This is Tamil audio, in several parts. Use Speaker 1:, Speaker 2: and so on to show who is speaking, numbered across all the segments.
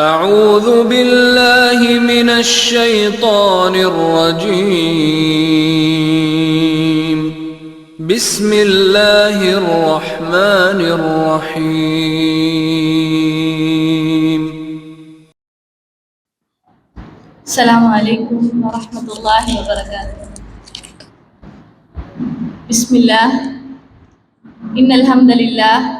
Speaker 1: أعوذ بالله من الشيطان الرجيم. بسم الله الرحمن الرحيم.
Speaker 2: السلام عليكم ورحمة الله وبركاته. بسم الله. إن الحمد لله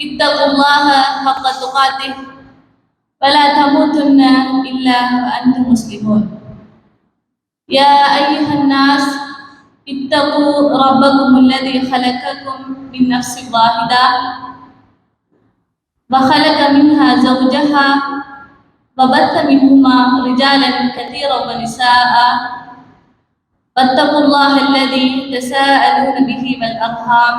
Speaker 2: اتقوا الله حق تقاته فلا تموتن إلا وأنتم مسلمون. يا أيها الناس اتقوا ربكم الذي خلقكم من نفس واحدة وخلق منها زوجها وبث منهما رجالا كثيرا ونساء. واتقوا الله الذي تساءلون به والأرحام.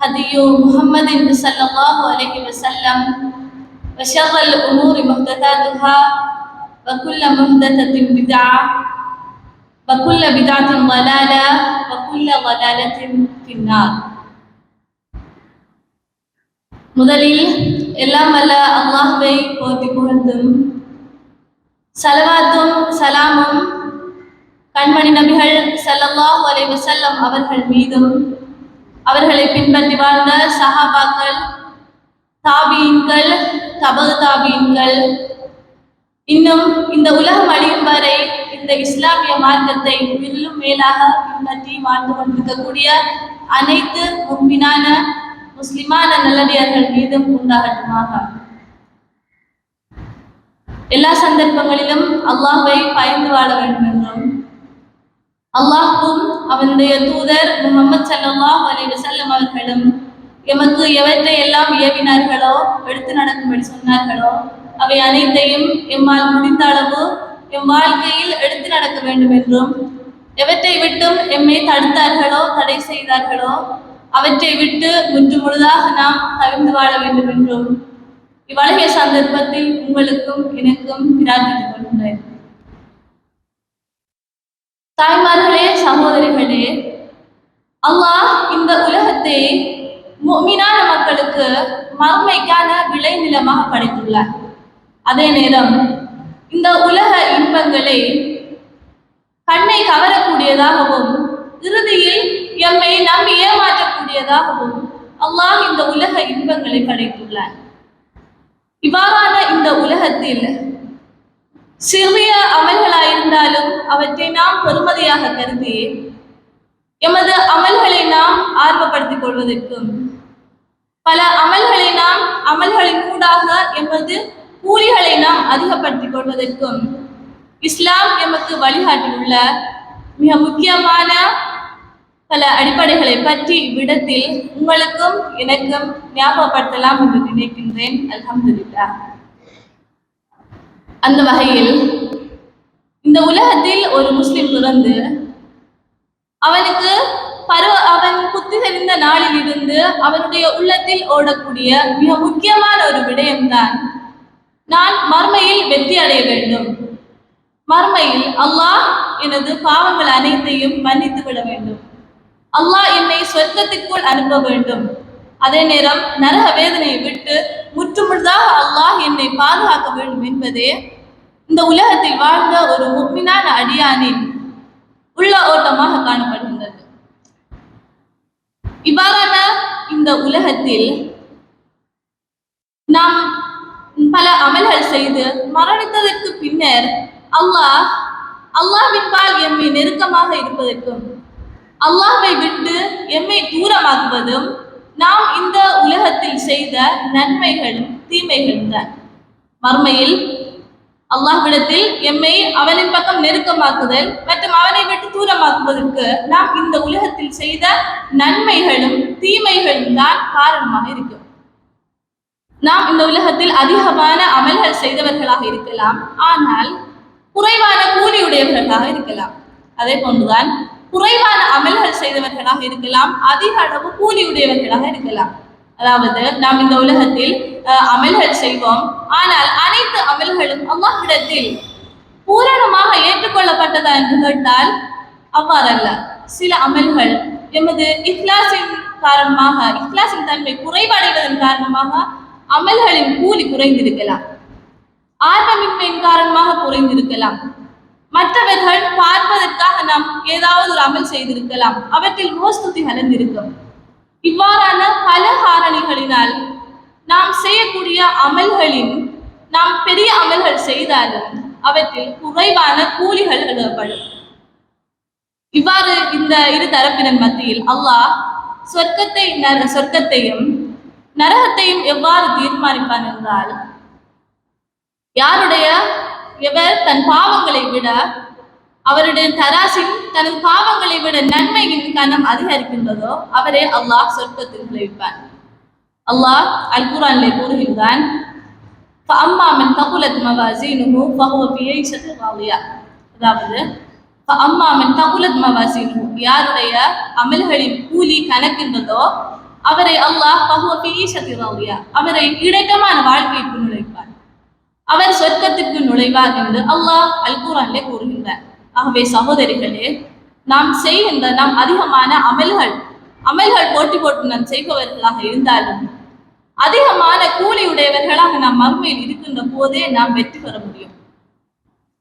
Speaker 2: هدي محمد صلى الله عليه وسلم وشر الامور محدثاتها وكل محدثه بدعه وكل بدعه ضلاله وكل ضلاله في النار முதலில் எல்லாம் வல்ல அல்லாஹ்வை போற்றி புகழ்ந்தும் சலவாத்தும் சலாமும் கண்மணி நபிகள் ஸல்லல்லாஹு அலைஹி வஸல்லம் அவர்கள் மீதும் அவர்களை பின்பற்றி வாழ்ந்த சஹாபாக்கள் தாபீன்கள் தபது தாபீன்கள். இன்னும் இந்த உலகம் அழியும் வரை இந்த இஸ்லாமிய மார்க்கத்தை வில்லும் மேலாக பின்பற்றி வாழ்ந்து கொண்டிருக்கக்கூடிய அனைத்து முன்பினான முஸ்லிமான நல்லடியார்கள் மீதும் உண்டாகட்டுமாக. எல்லா சந்தர்ப்பங்களிலும் அல்லாஹை பயந்து வாழ வேண்டும் என்றும் அல்லாஹும் அவனுடைய தூதர் முகமது சல்லாஹ் அலி வசல்லம் அவர்களும் எமக்கு எவற்றை எல்லாம் ஏவினார்களோ எடுத்து நடக்கும்படி சொன்னார்களோ அவை அனைத்தையும் எம்மால் முடிந்த அளவு எம் வாழ்க்கையில் எடுத்து நடக்க வேண்டும் என்றும் எவற்றை விட்டும் எம்மை தடுத்தார்களோ தடை செய்தார்களோ அவற்றை விட்டு முற்று முழுதாக நாம் தவிர்ந்து வாழ வேண்டும் என்றும் இவ்வழகிய சந்தர்ப்பத்தில் உங்களுக்கும் எனக்கும் பிரார்த்தித்துக் கொள்கின்றேன் தாய்மார் சகோதரிகளே அல்லாஹ் இந்த உலகத்தை மீனான மக்களுக்கு மறுமைக்கான விளை நிலமாக படைத்துள்ளார். அதே நேரம் இந்த உலக இன்பங்களை கண்ணை கவரக்கூடியதாகவும் இறுதியில் எம்மை நம்பி ஏமாற்றக்கூடியதாகவும் அல்லாஹ் இந்த உலக இன்பங்களை படைத்துள்ளார். இவ்வாறான இந்த உலகத்தில் சிறிய அமல்களாயிருந்தாலும் அவற்றை நாம் பெருமதியாக கருதி எமது அமல்களை நாம் ஆர்வப்படுத்திக் கொள்வதற்கும் பல அமல்களை நாம் அமல்களின் ஊடாக எமது கூலிகளை நாம் அதிகப்படுத்திக் கொள்வதற்கும் இஸ்லாம் எமக்கு வழிகாட்டியுள்ள மிக முக்கியமான பல அடிப்படைகளை பற்றி இவ்விடத்தில் உங்களுக்கும் எனக்கும் ஞாபகப்படுத்தலாம் என்று நினைக்கின்றேன். அல்ஹம்துல்லா அந்த வகையில் இந்த உலகத்தில் ஒரு முஸ்லிம் பிறந்து அவனுக்கு பருவ அவன் புத்தி தெரிந்த நாளில் இருந்து அவனுடைய உள்ளத்தில் ஓடக்கூடிய மிக முக்கியமான ஒரு விடயம்தான் நான் மர்மையில் வெற்றி அடைய வேண்டும். மர்மையில் அல்லாஹ் எனது பாவங்கள் அனைத்தையும் மன்னித்து விட வேண்டும். அல்லாஹ் என்னை சொர்க்கத்திற்குள் அனுப்ப வேண்டும். அதே நேரம் நரக வேதனையை விட்டு முற்றுமுழுதாக அல்லாஹ் என்னை பாதுகாக்க வேண்டும் என்பதே இந்த உலகத்தில் வாழ்ந்த ஒரு முக்மினான அடியானின் உள்ள ஓட்டமாக காணப்படுகின்றது. இவ்வாறான இந்த உலகத்தில் நாம் பல அமல்கள் செய்து மரணித்ததற்கு பின்னர் அல்லாஹ் அல்லாஹ்வின்பால் எம்மை நெருக்கமாக இருப்பதற்கும் அல்லாஹை விட்டு எம்மை தூரமாக்குவதும் நாம் இந்த உலகத்தில் செய்த நன்மைகளும் தீமைகளும் தான் மறுமையில் அல்லாஹ்விடத்தில் எம்மை அவனின் பக்கம் நெருக்கமாக்குதல் மற்றும் அவனை விட்டு தூரமாக்குவதற்கு நாம் இந்த உலகத்தில் செய்த நன்மைகளும் தீமைகளும் தான் காரணமாக இருக்கும் நாம் இந்த உலகத்தில் அதிகமான அமல்கள் செய்தவர்களாக இருக்கலாம். ஆனால் குறைவான கூலியுடையவர்களாக இருக்கலாம். அதே போன்றுதான் குறைவான அமல்கள் செய்தவர்களாக இருக்கலாம். அதிக அளவு கூலியுடையவர்களாக இருக்கலாம். அதாவது நாம் இந்த உலகத்தில் அமல்கள் செய்வோம். ஆனால் அனைத்து அமல்களும் அல்லாஹ்விடத்தில் பூரணமாக ஏற்றுக்கொள்ளப்பட்டதா என்று கேட்டால் அவ்வாறல்ல. சில அமல்கள் எமது இஹ்லாஸின் காரணமாக இஹ்லாஸின் தன்மை குறைவடைவதன் காரணமாக அமல்களின் கூலி குறைந்திருக்கலாம். ஆர்வமின்மையின் காரணமாக குறைந்திருக்கலாம். மற்றவர்கள் பார்ப்பதற்காக நாம் ஏதாவது ஒரு அமல் செய்திருக்கலாம். அவற்றில் மோஸ்துதி கலந்திருக்கும் இவ்வாறான பல காரணிகளினால் நாம் செய்யக்கூடிய அமல்களின் நாம் பெரிய அமல்கள் செய்தாலும் அவற்றில் குறைவான கூலிகள் எழுதப்படும். இவ்வாறு இந்த இரு தரப்பினர் மத்தியில் அல்லாஹ் சொர்க்கத்தை நர- சொர்க்கத்தையும் நரகத்தையும் எவ்வாறு தீர்மானிப்பான் என்றால் யாருடைய எவர் தன் பாவங்களை விட அவருடைய தராசில் தனது பாவங்களை விட நன்மையின் கனம் அதிகரிக்கின்றதோ அவரே அல்லாஹ் சொர்க்கத்தில் விளைவிப்பான் அல்லாஹ் அல் குரானிலே கூறுகின்றான் فأما من ثقلت موازينه فهو في عيشة راضية அதாவது فأما من ثقلت موازينه யாருடைய அமல்களின் கூலி கணக்கின்றதோ அவரை அல்லாஹ் فهو في عيشة راضية அவரை இடைக்கமான வாழ்க்கைக்கு நுழைப்பார் அவர் சொர்க்கத்திற்கு நுழைவார் என்று அல்லாஹ் அல் குரானிலே கூறுகின்றார் ஆகவே சகோதரிகளே நாம் செய்கின்ற நாம் அதிகமான அமல்கள் அமல்கள் போட்டி போட்டு நாம் செய்பவர்களாக இருந்தாலும் அதிகமான கூலி உடையவர்களாக நாம் மறுமையில் இருக்கின்ற போதே நாம் வெற்றி பெற முடியும்.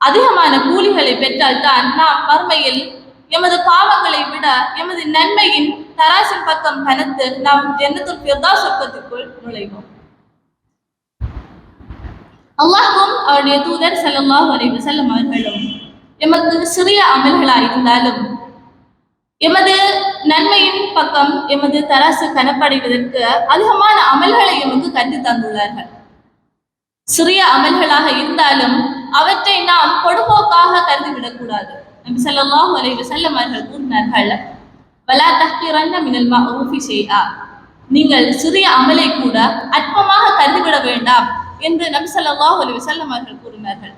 Speaker 2: அதிகமான கூலிகளை பெற்றால்தான் நாம் மறுமையில் எமது பாவங்களை விட எமது நன்மையின் தராசின் பக்கம் கனத்து நாம் ஜன்னத்துல் ஃபிர்தௌஸ் சொர்க்கத்திற்குள் நுழைவோம். அல்லாஹும் அவருடைய தூதர் ஸல்லல்லாஹு அலைஹி அவர்களும் எமக்கு சிறிய அமல்களா இருந்தாலும் எமது நன்மையின் பக்கம் எமது தராசு கனப்படைவதற்கு அதிகமான அமல்களை எமக்கு கண்டு தந்துள்ளார்கள். சிறிய அமல்களாக இருந்தாலும் அவற்றை நாம் பொடுபோக்காக கருதிவிடக்கூடாது. நபி ஸல்லல்லாஹு அலைஹி வஸல்லம் அவர்கள் கூறினார்கள் வலா தஹ்கிரன்ன மினல் மஅரூஃபி ஷைஆ. நீங்கள் சிறிய அமலை கூட அற்பமாக கருதிவிட வேண்டாம் என்று நபி ஒரு அலைஹி வஸல்லம் அவர்கள் கூறினார்கள்.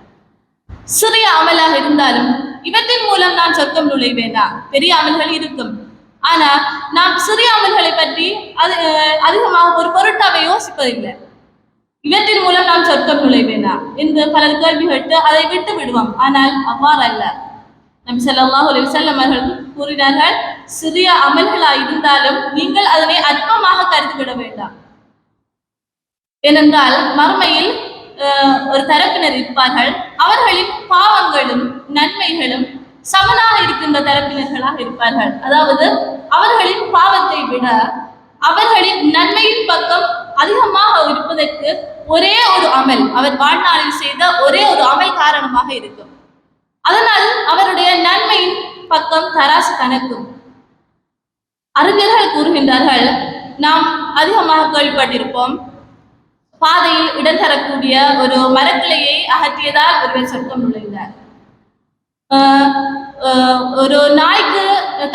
Speaker 2: சிறிய அமலாக இருந்தாலும் இவற்றின் மூலம் நான் சொர்க்கம் நுழைவேனா? பெரிய அமல்கள் இருக்கும். ஆனா நாம் சிறிய அமல்களை பற்றி அது அதிகமாக ஒரு பொருட்டாவை யோசிப்பதில்லை. இவற்றின் மூலம் நாம் சொர்க்கம் நுழைவேனா? என்று பலர் கேள்வி கேட்டு அதை விட்டு விடுவோம். ஆனால் அவ்வாறு அல்ல நபி ஸல்லல்லாஹு ஒரு வஸல்லம் அவர்கள் கூறினார்கள் சிறிய அமல்களாக இருந்தாலும் நீங்கள் அதனை அற்பமாக கருதிவிட வேண்டாம். ஏனென்றால் மறுமையில் ஒரு தரப்பினர் இருப்பார்கள். அவர்களின் பாவங்களும் நன்மைகளும் சமனாக இருக்கின்ற தரப்பினர்களாக இருப்பார்கள். அதாவது அவர்களின் பாவத்தை விட அவர்களின் நன்மையின் பக்கம் அதிகமாக இருப்பதற்கு ஒரே ஒரு அமல் அவர் வாழ்நாளில் செய்த ஒரே ஒரு அமல் காரணமாக இருக்கும். அதனால் அவருடைய நன்மையின் பக்கம் தராசு கணக்கும். அறிஞர்கள் கூறுகின்றார்கள் நாம் அதிகமாக கேள்விப்பட்டிருப்போம் பாதையில் இடம் தரக்கூடிய ஒரு மரக்கிளையை அகற்றியதால் ஒருவர் சொர்க்கம் நுழைந்தார். ஆஹ் ஒரு நாய்க்கு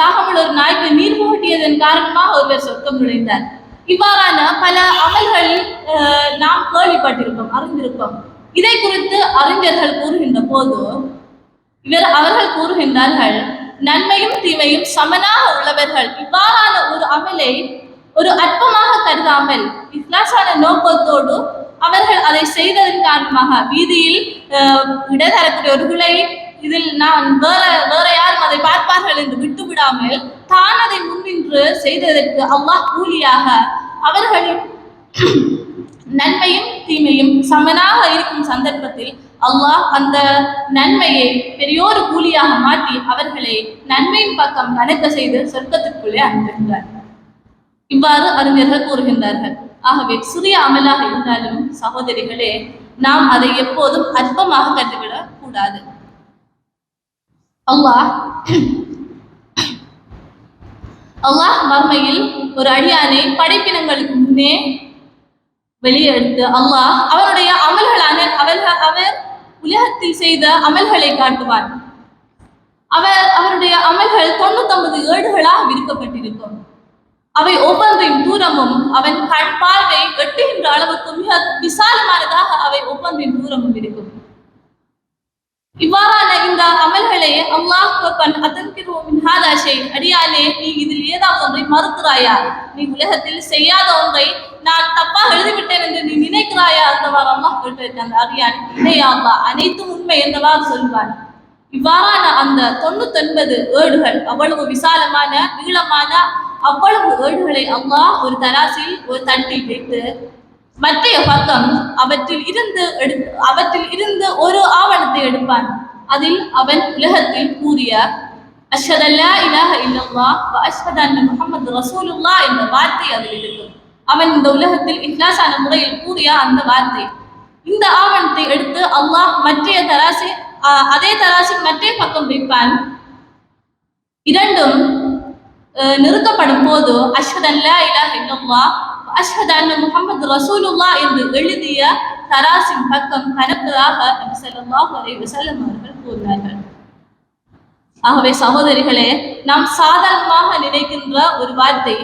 Speaker 2: தாகமுள்ள ஒரு நாய்க்கு நீர் புகட்டியதன் காரணமாக ஒருவர் சொர்க்கம் நுழைந்தார். இவ்வாறான பல அமல்கள் நாம் கேள்விப்பட்டிருக்கோம் அறிந்திருக்கோம். இதை குறித்து அறிஞர்கள் கூறுகின்ற போது இவர் அவர்கள் கூறுகின்றார்கள் நன்மையும் தீமையும் சமனாக உள்ளவர்கள். இவ்வாறான ஒரு அமலை ஒரு அற்பமாக கருதாமல் இஸ்லாசான நோக்கத்தோடு அவர்கள் அதை செய்ததன் காரணமாக வீதியில் இடதரக்கூடியவர்களை இதில் நான் வேற வேற யாரும் அதை பார்ப்பார்கள் என்று விட்டு விடாமல் தான் அதை முன்னின்று செய்ததற்கு அல்லாஹ் கூலியாக அவர்களின் நன்மையும் தீமையும் சமனாக இருக்கும் சந்தர்ப்பத்தில் அல்லாஹ் அந்த நன்மையை பெரியோரு கூலியாக மாற்றி அவர்களை நன்மையின் பக்கம் கணக்க செய்து சொர்க்கத்திற்குள்ளே அனுப்பியிருந்தார் இவ்வாறு அறிஞர்கள் கூறுகின்றார்கள். ஆகவே சிறிய அமலாக இருந்தாலும் சகோதரிகளே நாம் அதை எப்போதும் அற்பமாக கண்டுவிடக் கூடாது. அல்லாஹ் அல்லாஹ் மர்மையில் ஒரு அடியானை படைப்பினங்களுக்கு முன்னே வெளியெடுத்து அல்லாஹ் அவருடைய அமல்களான அவர்கள் அவர் உலகத்தில் செய்த அமல்களை காட்டுவார் அவர் அவருடைய அமல்கள் தொண்ணூத்தொன்பது ஏடுகளாக விரிக்கப்பட்டிருக்கும். அவை ஒவ்வொன்றின் தூரமும் அவன் கண் பார்வை வெட்டுகின்ற அளவுக்கு மிக விசாலமானதாக அவை ஒவ்வொன்றின் தூரமும் இருக்கும். இவ்வாறான இந்த அமல்களை அல்லாஹ் கோப்பன் அதன்கிருவோமின் ஹாதாஷை அடியானே நீ இதில் ஏதாவது ஒன்றை மறுக்கிறாயா? நீ உலகத்தில் செய்யாத ஒன்றை நான் தப்பாக எழுதிவிட்டேன் என்று நீ நினைக்கிறாயா என்றவாறு அல்லாஹ் கேட்டு அந்த அடியான் இல்லையா அல்லாஹ் அனைத்தும் உண்மை என்றவாறு சொல்வான். இவ்வாறான அந்த தொண்ணூத்தொன்பது ஏடுகள் அவ்வளவு விசாலமான நீளமான அவ்வளவு ஏடுகளை அல்லாஹ் ஒரு தராசில் ஒரு தட்டில் வைத்து மற்றைய பக்கம் அவற்றில் இருந்து எடு அவற்றில் இருந்து ஒரு ஆவணத்தை எடுப்பான். அதில் அவன் உலகத்தில் கூறிய அஷ்ஹதல்லா இலாஹ இல்லல்லாஹ் வ அஷ்ஹது முகமது ரசூலுல்லா என்ற வார்த்தை அதில் இருக்கும். அவன் இந்த உலகத்தில் இஹ்லாசான முறையில் கூறிய அந்த வார்த்தை. இந்த ஆவணத்தை எடுத்து அல்லாஹ் மற்றைய தராசி அதே தராசில் மற்றே பக்கம் வைப்பான். இரண்டும் நிறுத்தப்படும் போது அஷ்ஹது அல்லா இலாஹ இல்லல்லாஹ் அஷ்ஹது அன்ன முஹம்மது என்று எழுதிய தராசின் பக்கம் கணக்கதாக நபி ஸல்லல்லாஹு அலைஹி வஸல்லம் அவர்கள் கூறினார்கள் ஆகவே சகோதரிகளே நாம் சாதாரணமாக நினைக்கின்ற ஒரு வார்த்தை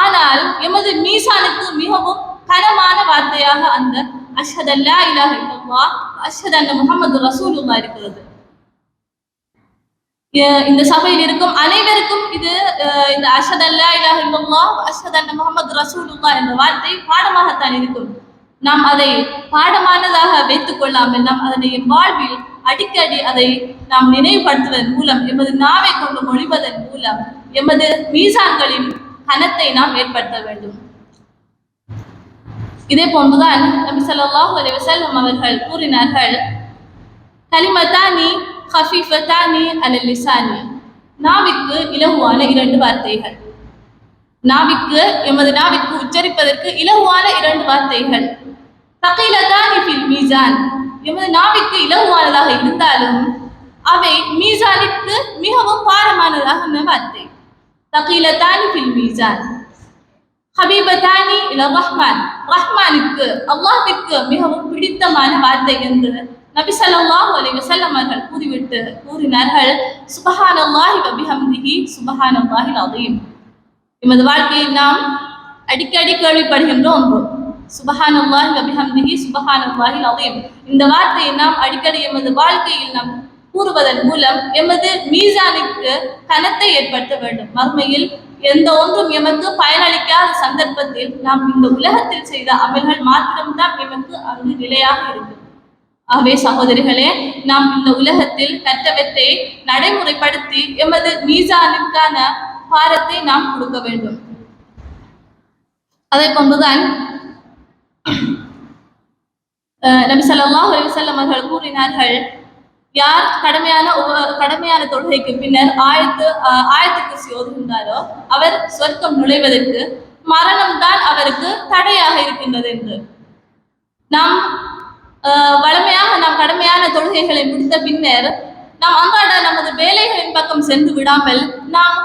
Speaker 2: ஆனால் எமது மீசானுக்கு மிகவும் கனமான வார்த்தையாக அந்த அஷ்ஹத் அல்லா இலாஹ இல்லல்லாஹ் அஷ்ஹது அன்ன முஹம்மது ரசூலுல்லாஹ் இருக்கிறது இந்த சபையில் இருக்கும் அனைவருக்கும் இது அஹ் இந்த அஷத் அல்லா இலாஹ் இல்லல்லாஹ் அஷத் அன் முஹம்மது ரசூலுல்லா என்ற வார்த்தை பாடமாகத்தான் இருக்கும். நாம் அதை பாடமானதாக வைத்துக் கொள்ளாமல் நாம் அதனை வாழ்வில் அடிக்கடி அதை நாம் நினைவுபடுத்துவதன் மூலம் எமது நாவை கொண்டு மொழிவதன் மூலம் எமது மீசான்களின் கனத்தை நாம் ஏற்படுத்த வேண்டும். இதே போன்றுதான் நபி ஸல்லல்லாஹு அலி வசல்லம் அவர்கள் கூறினார்கள் கலிமத்தானி ஹஃபிஃபத்தானி அலல் லிசானி நாவிற்கு இலகுவான இரண்டு வார்த்தைகள். நாவிற்கு எமது நாவிற்கு உச்சரிப்பதற்கு இலகுவான இரண்டு வார்த்தைகள். தகீலத்தானி ஃபில் மீசான். எமது நாவிற்கு இலகுவானதாக இருந்தாலும் அவை மீசானிற்கு மிகவும் பாரமானதாக வார்த்தை. தகீலத்தானி ஃபில் மீசான். ஹபீபதானி இல ரஹ்மான். ரஹ்மானுக்கு அல்லாஹிற்கு மிகவும் பிடித்தமான வார்த்தை என்று நபி சல்லாஹ் அலி வசல்லம் அவர்கள் கூறிவிட்டு கூறினார்கள் சுபஹானல்லாஹி வபிஹம்திஹி சுபஹான் அல்லாஹி அதையும் எமது வாழ்க்கையில் நாம் அடிக்கடி கேள்விப்படுகின்ற ஒன்று சுபஹானல்லாஹி வபிஹம்திஹி சுபஹான் அல்லாஹி அதையும் இந்த வார்த்தையை நாம் அடிக்கடி எமது வாழ்க்கையில் நாம் கூறுவதன் மூலம் எமது மீசானுக்கு கனத்தை ஏற்படுத்த வேண்டும். மறுமையில் எந்த ஒன்றும் எமக்கு பயனளிக்காத சந்தர்ப்பத்தில் நாம் இந்த உலகத்தில் செய்த அமல்கள் மாத்திரம்தான் எமக்கு அங்கு நிலையாக இருக்கும் ஆகவே சகோதரிகளே நாம் இந்த உலகத்தில் கற்றவற்றை நடைமுறைப்படுத்தி எமது மீசானுக்கான பாரத்தை நாம் கொடுக்க வேண்டும். அதை போன்றுதான் நபி சல்லாஹ் அலிசல்லம் அவர்கள் கூறினார்கள் யார் கடமையான கடமையான தொழுகைக்கு பின்னர் ஆயத்து அஹ், ஆயத்துக்கு சோதுகின்றாரோ அவர் சொர்க்கம் நுழைவதற்கு மரணம்தான் அவருக்கு தடையாக இருக்கின்றது என்று. நாம் வளமையான கடமையான தொழுகைகளை முடித்த பின்னர் நாம் அன்றாட நமது வேலைகளின் பக்கம் சென்று விடாமல் நாம்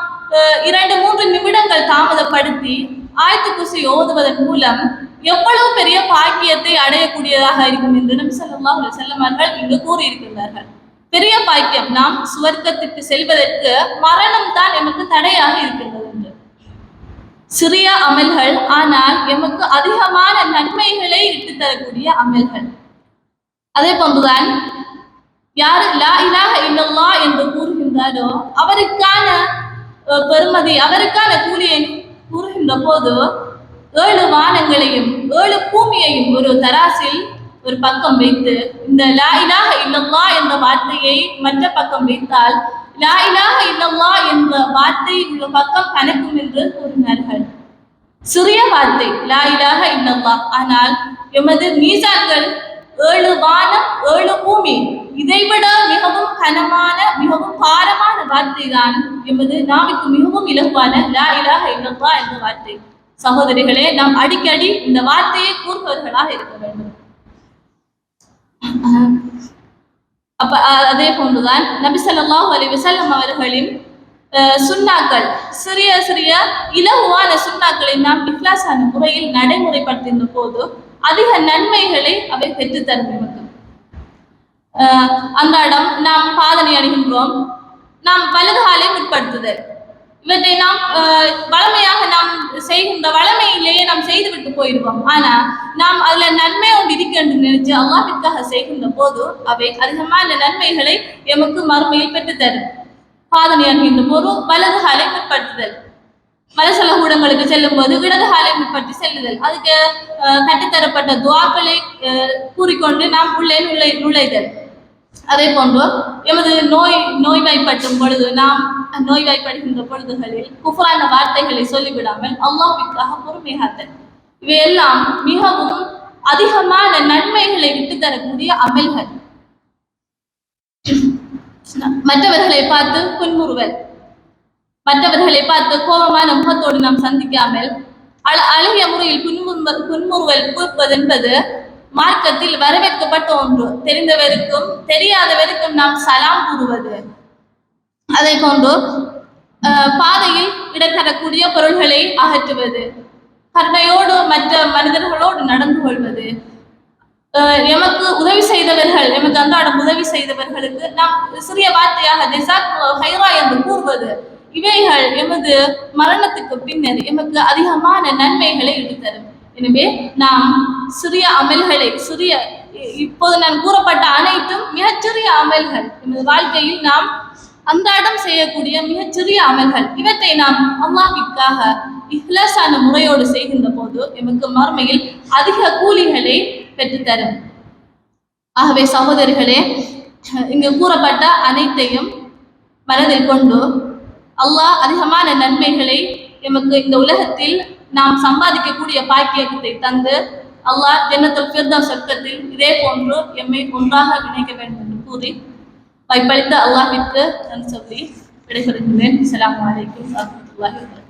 Speaker 2: இரண்டு மூன்று நிமிடங்கள் தாமதப்படுத்தி ஆயத்து குசி ஓதுவதன் மூலம் எவ்வளவு பெரிய பாக்கியத்தை அடையக்கூடியதாக இருக்கும் என்று நம் ஸல்லல்லாஹு அலைஹி இங்கு கூறியிருக்கின்றார்கள். பெரிய பாக்கியம் நாம் சுவர்க்கத்திற்கு செல்வதற்கு மரணம் தான் எமக்கு தடையாக இருக்கின்றது என்று. சிறிய அமல்கள் ஆனால் எமக்கு அதிகமான நன்மைகளை இட்டு தரக்கூடிய அமல்கள். அதே போன்றுதான் யார் லா இலாக இல்லல்லாஹ் என்று கூறுகின்றாரோ அவருக்கான பெருமதி அவருக்கான கூலியை கூறுகின்ற போது ஏழு வானங்களையும் ஏழு பூமியையும் ஒரு தராசில் ஒரு பக்கம் வைத்து இந்த லா இலாக இல்லல்லாஹ் என்ற வார்த்தையை மற்ற பக்கம் வைத்தால் லா இலாக இல்லல்லாஹ் என்ற வார்த்தை உள்ள பக்கம் கணக்கும் என்று கூறினார்கள் சிறிய வார்த்தை லா இலாக இல்லல்லாஹ். ஆனால் எமது மீசான்கள் ஏழு வானம் ஏழு பூமி. இதைவிட மிகவும் கனமான மிகவும் பாரமான வார்த்தை தான் என்பது நாவிற்கு மிகவும் இலகுவான லா இலாக இல்லப்பா என்ற வார்த்தை. சகோதரிகளே நாம் அடிக்கடி இந்த வார்த்தையை கூறுபவர்களாக இருக்க வேண்டும். அப்ப அதே போன்றுதான் நபி ஸல்லல்லாஹு அலி வசல்லம் அவர்களின் அஹ், சிறிய சிறிய இலகுவான சுண்ணாக்களை நாம் இக்லாசான முறையில் நடைமுறைப்படுத்தின போது அதிக நன்மைகளை அவை பெற்றுத்தரும் நமக்கு. அந்த அன்றாடம் நாம் பாதனை அணிகின்றோம். நாம் வலதுகாலை முற்படுத்துதல். இவற்றை நாம் அஹ், வளமையாக நாம் செய்கின்ற வளமையிலேயே நாம் செய்துவிட்டு போயிடுவோம். ஆனா நாம் அதுல நன்மை ஒன்று இருக்கு என்று நினைச்சு அல்லாவிற்காக செய்கின்ற போது அவை அதிகமான நன்மைகளை எமக்கு மறுமையில் பெற்றுத்தரும் பாதனை அணிகின்ற போது வலதுகாலை முற்படுத்துதல். மலசலகூடங்களுக்கு செல்லும் போது இடது காலை பற்றி செல்லுதல். அதுக்கு அஹ், துவாக்களை அஹ், கூறிக்கொண்டு நாம் உள்ளே நுழை நுழைதல். அதே போன்று எமது நோய் நோய்வாய்ப்பட்டும் பொழுது நாம் நோய்வாய்ப்படுகின்ற பொழுதுகளில் குஃபரான வார்த்தைகளை சொல்லிவிடாமல் அல்லாஹ்விற்காக பொறுமையாத்தல் இவையெல்லாம் மிகவும் அதிகமான நன்மைகளை விட்டு தரக்கூடிய அமல்கள். மற்றவர்களை பார்த்து புன்முறுவல். மற்றவர்களை பார்த்து கோபமான முகத்தோடு நாம் சந்திக்காமல் அழ அழகிய முறையில் புன்முறுவல் புன்முறுவல் கூர்ப்பது என்பது மார்க்கத்தில் வரவேற்கப்பட்ட ஒன்று. தெரிந்தவருக்கும் தெரியாதவருக்கும் நாம் சலாம் கூறுவது. அதை போன்று அஹ், பாதையில் இடத்தரக்கூடிய பொருள்களை அகற்றுவது. கருணையோடு மற்ற மனிதர்களோடு நடந்து கொள்வது. அஹ் எமக்கு உதவி செய்தவர்கள் எமக்கு அன்றாடம் உதவி செய்தவர்களுக்கு நாம் சிறிய வார்த்தையாக என்று கூறுவது. இவைகள் எமது மரணத்துக்கு பின்னர் எமக்கு அதிகமான நன்மைகளை எடுத்தரும் எனவே நாம் சிறிய அமல்களை சிறிய இ- இப்போது நான் கூறப்பட்ட அனைத்தும் மிகச்சிறிய அமல்கள். எமது வாழ்க்கையில் நாம் அன்றாடம் செய்யக்கூடிய மிகச்சிறிய அமல்கள். இவற்றை நாம் அல்லாஹ்விற்காக இஹ்லாஸான முறையோடு செய்கின்ற போது எமக்கு மறுமையில் அதிக கூலிகளை பெற்றுத்தரும். ஆகவே சகோதரிகளே இங்கு கூறப்பட்ட அனைத்தையும் மனதில் கொண்டு அல்லாஹ் அதிகமான நன்மைகளை எமக்கு இந்த உலகத்தில் நாம் சம்பாதிக்கக்கூடிய பாக்கியத்தை தந்து அல்லாஹ் ஜன்னத்துல் ஃபிர்தௌஸ் சொர்க்கத்தில் இதே போன்று எம்மை ஒன்றாக இணைக்க வேண்டும் என்று கூறி வைப்பளித்த அல்லாஹிற்கு நான் சொல்லி விடைபெறுகிறேன். அலாம் வலைக்கம் வரஹ்மத்துல்லாஹி